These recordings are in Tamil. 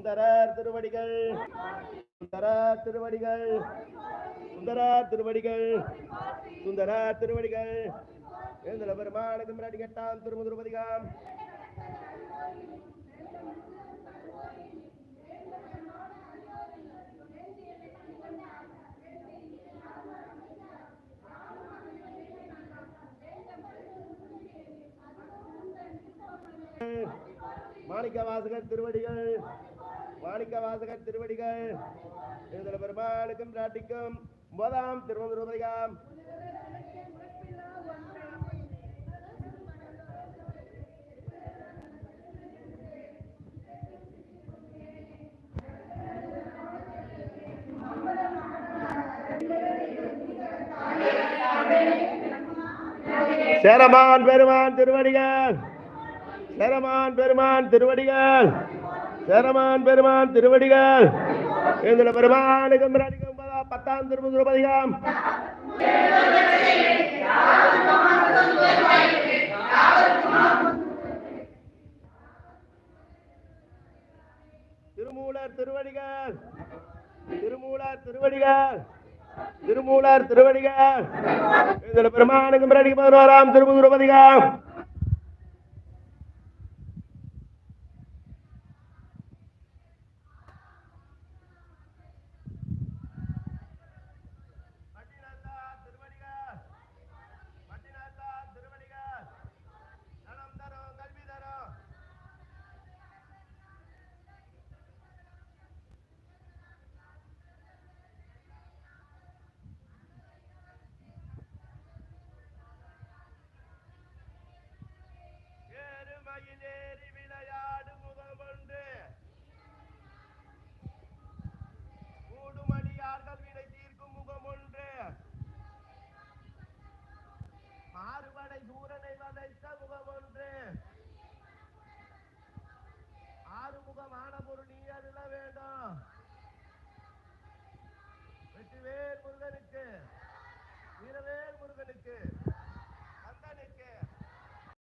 சுந்தரர் திருவடிகள். சுந்தரர் திருவடிகள். சுந்தரர் திருவடிகள். சுந்தரர் திருவடிகள். எழுந்தல பெருமானுக்கு மிராடி கேட்டான் திருமுதுருபதிகாம். மாணிக்க வாசகர் திருவடிகள். மாணிக்க வாசக திருவடிகள் எழுந்தல பெருமானுக்கும் பிராட்டிக்கும் முதலாம் திருமுதுருபதிகாம் சேரமான் பெருமான் திருவடிகள். சேரமான் பெருமான் திருவடிகள் சேரமான் பெருமான் திருவடிகள். இந்த பெருமானுக்கும் பிராட்டிக்கும் பத்தாம் திருமுதுருபதிகாம் திருமூலர் திருவடிகள் திருமூலர் திருவடிகள் திருமூலர் திருவடிகள். இதில் பெருமானுக்கு பிறகு பதினோராம் திருமுதுருபதிகம் முருகனுக்கு வீரவேல் முருகனுக்கு கந்தனுக்கு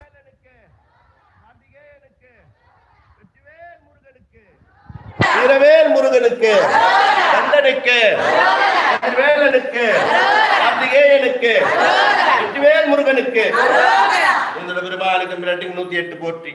வேலனுக்கு கார்த்திகேயனுக்கு வெற்றிவேல் முருகனுக்கு. வீரவேல் முருகனுக்கு கந்தனுக்கு வேலனுக்கு கார்த்திகேயனுக்கு வெற்றிவேல் முருகனுக்கு. இந்த பெருமாளுக்கு மிரட்டி நூத்தி எட்டு போற்றி.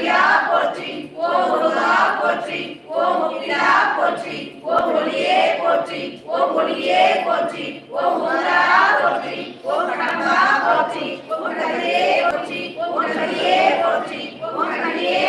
போற்றி உன் அடியே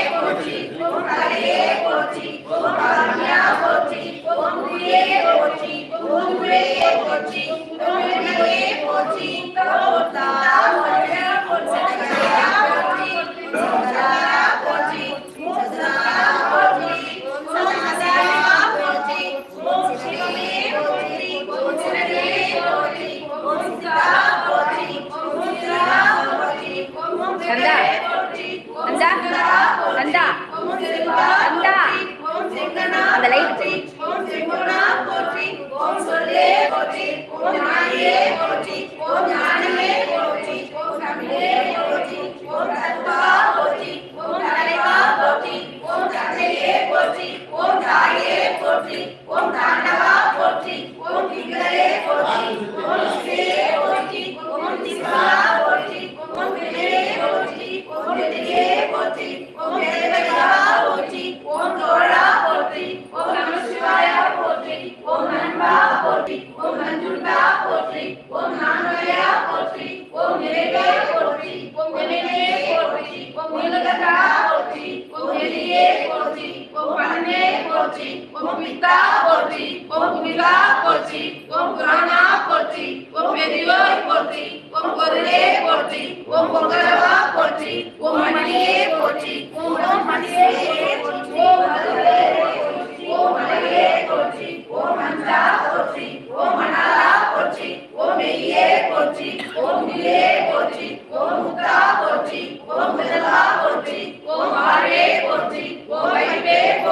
போற்றி ஓம் நஞ்சுண்டா போற்றி ஓம் நானோயா போற்றி ஓம் நிறைவே போற்றி ஓம் நிலையே போற்றி ஓம் உலகதா போற்றி ஓம் எலியே போற்றி ஓம் பணமே போற்றி ஓம் பித்தா போற்றி ஓம் புனிதா போற்றி ஓம் புராணா போற்றி ஓம் பெரியோர் போற்றி ஓம் பொருளே போற்றி ஓம் பொங்கலவா போற்றி ஓம் மணியே போற்றி ஓம் மணியே போற்றி ஓம் அதுவே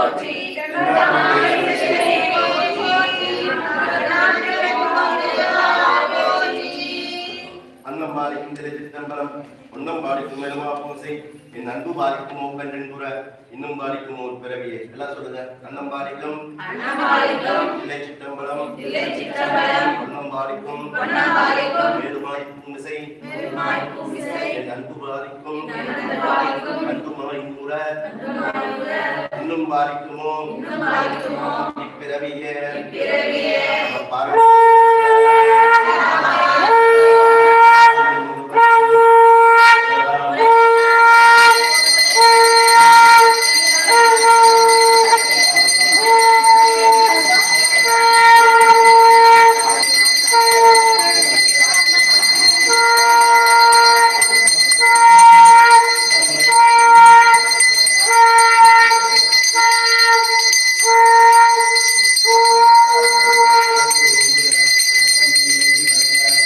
வைப்பே போற்றி அன்னம் பாலிக்கும் திரை சிற்றம்பலம் ஒன்னம் பாலிக்கும் மெலுமா பூசை என் அன்பு இன்னும் பாலிக்கும் ஒரு பிறவியே எல்லாம் சொல்லுங்க அன்னம் மேலுமாய்க்கும் இசை பெருமாய்க்கும் இசை என் அன்பு பாலிக்கும் அன்பு கூற நன்கு இன்னும் பாலிக்குமோ இப்பிறவியே.